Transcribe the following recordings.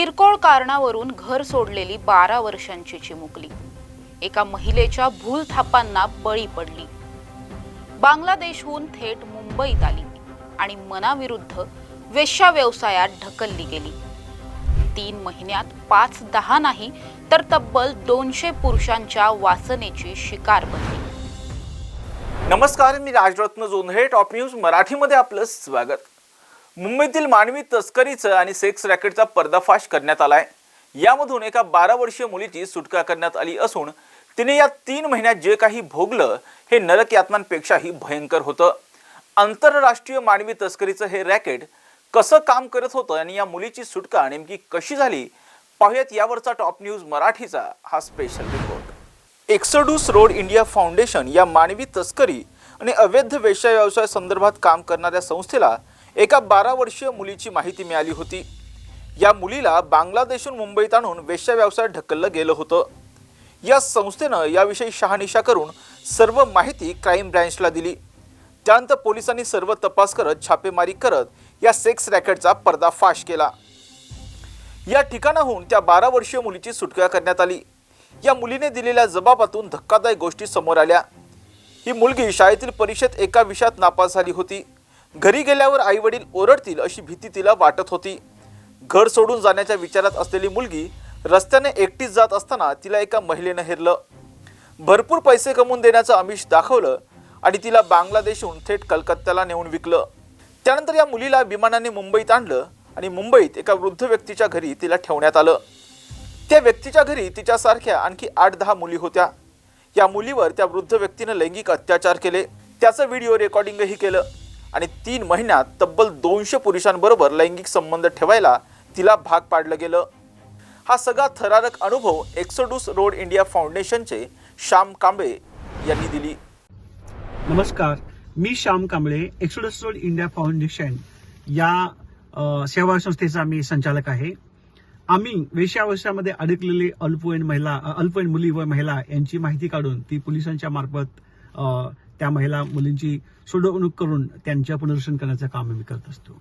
किरकोळ कारणावरून घर सोडलेली बारा वर्षांची चिमुकली. एका महिलेच्या भूल थापांना बळी पडली. बांगलादेशहून थेट मुंबईत आली आणि मनाविरुद्ध वेश्या व्यवसायात ढकलली गेली. तीन महिन्यात पाच दहा नाही तर तब्बल दोनशे पुरुषांच्या वासनेची शिकार बनली. नमस्कार मी राजरत्न जोंधळे टॉप न्यूज मराठीमध्ये आपलं स्वागत. मुंबईतील मानवी तस्करीचं आणि सेक्स रॅकेटचा पर्दाफाश करण्यात आलाय. यामधून एका बारा वर्षीय मुलीची सुटका करण्यात आली असून तिने या तीन महिन्यात जे काही भोगलं हे नरक यातनांपेक्षाही भयंकर होतं. आंतरराष्ट्रीय मानवी तस्करीचं हे रॅकेट कसं काम करत होतं आणि या मुलीची सुटका नेमकी कशी झाली पाहूयात यावरचा टॉप न्यूज मराठीचा हा special report exodus road India foundation या मानवी तस्करी आणि अवैध वेश्या व्यवसाय संदर्भात काम करणाऱ्या संस्थेला एका बारा वर्षीय मुलीची माहिती मिळाली होती. या मुलीला बांगलादेशहून मुंबईत आणून वेश्या व्यवसायात ढकललं गेलं होतं. या संस्थेनं याविषयी शहानिशा करून सर्व माहिती क्राईम ब्रँचला दिली. त्यानंतर पोलिसांनी सर्व तपास करत छापेमारी करत या सेक्स रॅकेटचा पर्दाफाश केला. या ठिकाणाहून त्या बारा वर्षीय मुलीची सुटका करण्यात आली. या मुलीने दिलेल्या जबाबातून धक्कादायक गोष्टी समोर आल्या. ही मुलगी शाळेतील परीक्षेत एका विषयात नापास झाली होती. घरी गेल्यावर आई वडील ओरडतील अशी भीती तिला वाटत होती. घर सोडून जाण्याच्या विचारात असलेली मुलगी रस्त्याने एकटीच जात असताना तिला एका महिलेनं हेरलं. भरपूर पैसे कमवून देण्याचं आमिष दाखवलं आणि तिला बांगलादेशहून थेट कलकत्त्याला नेऊन विकलं. त्यानंतर या मुलीला विमानाने मुंबईत आणलं आणि मुंबईत एका वृद्ध व्यक्तीच्या घरी तिला ठेवण्यात आलं. त्या व्यक्तीच्या घरी तिच्यासारख्या आणखी आठ दहा मुली होत्या. या मुलीवर त्या वृद्ध व्यक्तीनं लैंगिक अत्याचार केले. त्याचं व्हिडिओ रेकॉर्डिंगही केलं. आणि तीन महिन्यात तब्बल दोनशे पुरुषांबरोबर लैंगिक संबंध ठेवायला तिला भाग पाडलं गेलं. हा सगळा थरारक अनुभव एक्सोडूस रोड इंडिया फाउंडेशनचे श्याम कांबळे यांनी दिली. नमस्कार मी Shyam Kamble exodus road India foundation या सेवा संस्थेचा मी संचालक आहे. आम्ही वेशावशामध्ये अडकलेले अल्पवयीन महिला अल्पवयीन मुली व महिला यांची माहिती काढून ती पोलिसांच्या मार्फत त्या महिला मुलींची सोडवणूक करून त्यांच्या पुनर्वसन करण्याचं काम आम्ही करत असतो.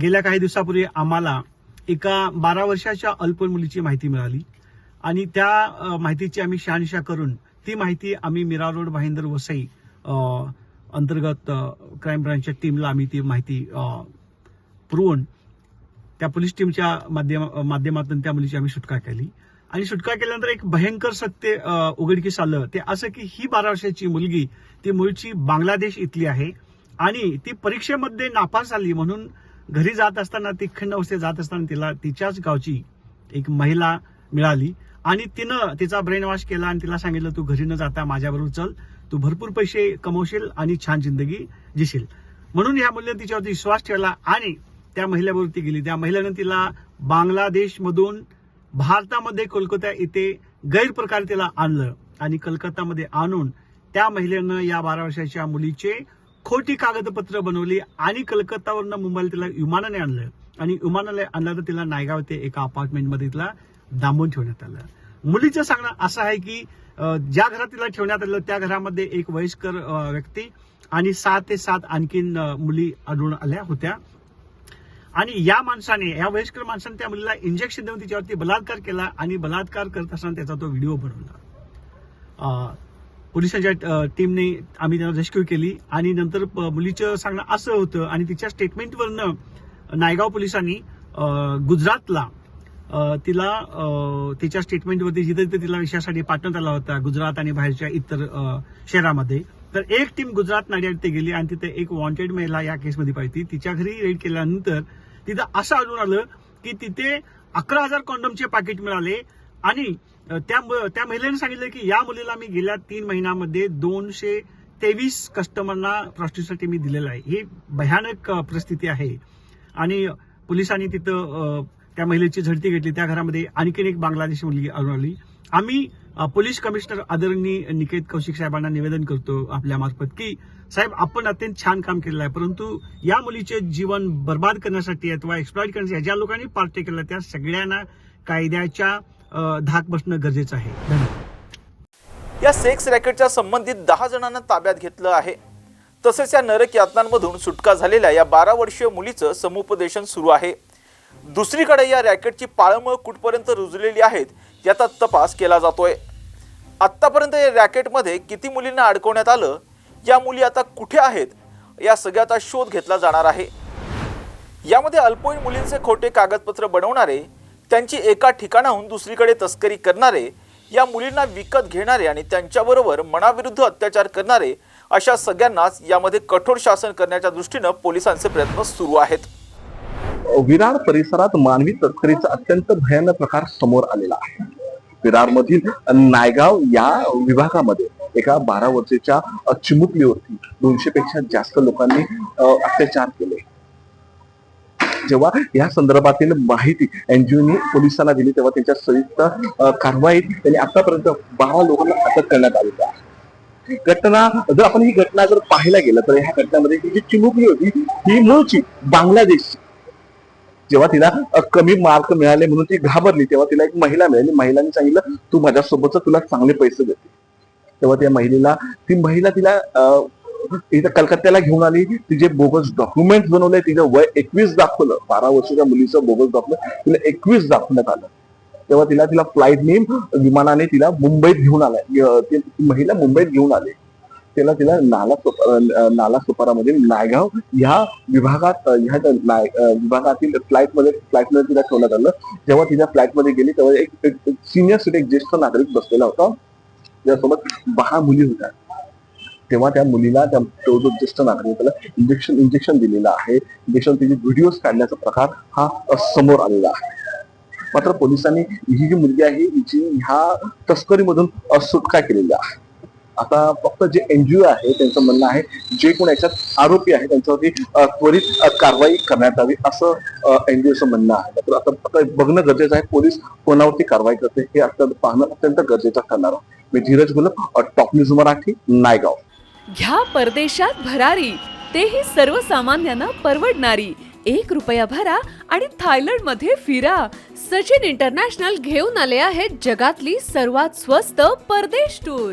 गेल्या काही दिवसापूर्वी आम्हाला एका बारा वर्षाच्या अल्प मुलीची माहिती मिळाली आणि त्या माहितीची आम्ही शहानिशा करून ती माहिती आम्ही मीरा रोड भाईंदर वसई अंतर्गत क्राईम ब्रांचच्या टीमला आम्ही ती माहिती पुरवून त्या पोलीस टीमच्या माध्यम माध्यमातून त्या मुलीची आम्ही सुटका केली. आणि सुटका केल्यानंतर एक भयंकर सत्य उघडकीस आलं. ते असं की ही बारा वर्षाची मुलगी ती मूळची बांगलादेश इथली आहे आणि ती परीक्षेमध्ये नापास झाली म्हणून घरी जात असताना ती खंड अवस्थेत जात असताना तिला तिच्याच गावची एक महिला मिळाली आणि तिनं तिचा ब्रेन वॉश केला आणि तिला सांगितलं तू घरी न जाता माझ्याबरोबर चल. तू भरपूर पैसे कमवशील आणि छान जिंदगी जिशील. म्हणून ह्या मुलीने तिच्यावरती विश्वास ठेवला आणि त्या महिलेबरोबर ती गेली. त्या महिलेनं तिला बांगलादेशमधून भारतामध्ये कोलकाता येथे गैरप्रकारे तिला आणलं आणि कलकत्तामध्ये आणून त्या महिलेनं या बारा वर्षाच्या मुलीचे खोटी कागदपत्र बनवली आणि कलकत्तावरनं मुंबईला तिला विमानाने आणलं. आणि विमानाने आणलं तर तिला नायगाव ते एका अपार्टमेंटमध्ये तिला दांबून ठेवण्यात आलं. मुलीचं सांगणं असं आहे की ज्या घरात तिला ठेवण्यात आलं त्या घरामध्ये एक वयस्कर व्यक्ती आणि सात ते सात आणखीन मुली आढळून आल्या होत्या. आणि या माणसाने या वयस्कर माणसाने त्या मुलीला इंजेक्शन देऊन तिच्यावरती बलात्कार केला आणि बलात्कार करत असताना त्याचा तो व्हिडिओ बनवला. पोलिसांच्या टीमने आम्ही त्यांना रेस्क्यू केली आणि नंतर प- मुलीचं सांगणं असं होतं आणि तिच्या स्टेटमेंटवरनं नायगाव पोलिसांनी गुजरातला तिला तिच्या स्टेटमेंटवरती जिथे जिथे तिला विषयासाठी पाठवण्यात आला होता गुजरात आणि बाहेरच्या इतर शहरामध्ये. तर एक टीम गुजरात नाडिया ते गेली आणि तिथे एक वॉन्टेड महिला या केसमध्ये पाहिजे तिच्या घरी रेड केल्यानंतर तिथं असं आढळून आलं की तिथे अकरा हजार कॉन्डमचे पाकिट मिळाले. आणि त्या त्या महिलेने सांगितलं की या मुलीला मी गेल्या तीन महिन्यामध्ये दोनशे तेवीस कस्टमरना प्रॉस्टिट्यूटसाठी मी दिलेलं आहे. ही भयानक परिस्थिती आहे. आणि पोलिसांनी तिथं त्या महिलेची झडती घेतली. त्या घरामध्ये आणखीन एक बांगलादेशी मुलगी आढळून आली. आम्ही पोलीस कमिशनर आदरणीय निकेत कौशिक साहेबांना निवेदन करतो आपल्या मार्फत की साहेब आपण अत्यंत छान काम केलेलं आहे परंतु या मुलीचे जीवन बर्बाद करण्यासाठी अथवा एक्सप्लॉइट करण्यासाठी ज्या लोकांनी पार्टी केलं त्या सगळ्यांना कायद्याच्या धाक बसणं गरजेचं आहे. धन्यवाद. या सेक्स रॅकेटच्या संबंधित दहा जणांना ताब्यात घेतलं आहे. तसेच या नरक यातनांमधून सुटका झालेल्या या बारा वर्षीय मुलीचं समुपदेशन सुरू आहे. दुसरीकडे या रॅकेटची पाळंमुळं कुठपर्यंत रुजलेली आहेत याचा तपास केला जातोय. आत्तापर्यंत या रॅकेटमध्ये किती मुलींना अडकवण्यात आलं या मुली आता कुठे आहेत या सगळ्याचा शोध घेतला जाणार आहे. यामध्ये अल्पवयीन मुलींचे खोटे कागदपत्र बनवणारे त्यांची एका ठिकाणाहून दुसरीकडे तस्करी करणारे या मुलींना विकत घेणारे आणि त्यांच्याबरोबर मनाविरुद्ध अत्याचार करणारे अशा सगळ्यांनाच यामध्ये कठोर शासन करण्याच्या दृष्टीनं पोलिसांचे प्रयत्न सुरू आहेत. विरार परिसरात मानवी तस्करीचा अत्यंत भयानक प्रकार समोर आलेला आहे. विरार मधील नायगाव या विभागामध्ये एका बारा वर्षाच्या चिमुकलीवरती दोनशे पेक्षा जास्त लोकांनी अत्याचार केले. जेव्हा या संदर्भातील माहिती एनजीओनी पोलिसांना दिली तेव्हा त्यांच्या संयुक्त कारवाईत त्यांनी आतापर्यंत बारा लोकांना अटक करण्यात आलेली आहे. घटना जर आपण ही घटना जर पाहायला गेलं तर ह्या घटनेमध्ये ही जी चिमुकली होती ही मूळची बांगलादेशची जेव्हा तिला कमी मार्क मिळाले म्हणून ती घाबरली तेव्हा तिला एक महिला मिळाली. महिलांनी सांगितलं तू माझ्यासोबतच तुला चांगले पैसे देते. तेव्हा त्या महिलेला ती महिला तिला अ, इथं कलकत्त्याला घेऊन आली. तिचे बोगस डॉक्युमेंट बनवले. तिचं वय एकवीस दाखवलं. बारा वर्षाच्या मुलीचं बोगस दाखवलं तिला एकवीस दाखवण्यात आलं. तेव्हा तिला तिला फ्लाईटने विमानाने तिला मुंबईत घेऊन आलाय. ती ती महिला मुंबईत घेऊन आली. त्याला तिला नाला नाला सोपारामध्ये नायगाव ह्या विभागात ह्या नाय- विभागातील फ्लाईटमध्ये फ्लाईटमध्ये तिला ठेवण्यात आलं. जेव्हा तिच्या फ्लाईटमध्ये गेली तेव्हा एक सिनियर सिटी एक ज्येष्ठ नागरिक बसलेला होता. त्यासोबत दहा मुली होत्या. तेव्हा त्या मुलीला त्या तो जो ज्येष्ठ नागरिक त्याला इंजेक्शन इंजेक्शन दिलेलं आहे. इंजेक्शन तिचे व्हिडिओ काढण्याचा प्रकार हा समोर आलेला आहे. मात्र पोलिसांनी ही जी मुलगी आहे हिची ह्या तस्करीमधून सुटका केलेली आहे. आता फक्त जे एनजीओ आहे त्यांचं म्हणणं आहे जे कोण याच्यात आरोपी आहे त्यांच्यावरती त्वरित कारवाई करण्यात यावी असं एनजीओचं म्हणणं आहे. तर आता फक्त बघणं गरजेचं आहे पोलीस कोणावरती कारवाई करते हे आता पाहणं अत्यंत गरजेचं ठरणार मी धीरज गुलप टॉप न्यूज मराठी नायगाव. घ्या परदेशात भरारी तेही सर्वसामान्यांना परवडणारी. एक रुपया भरा आणि थायलंडमध्ये फिरा. सचिन इंटरनॅशनल घेऊन आले आहेत जगातली सर्वात स्वस्त परदेश टूर.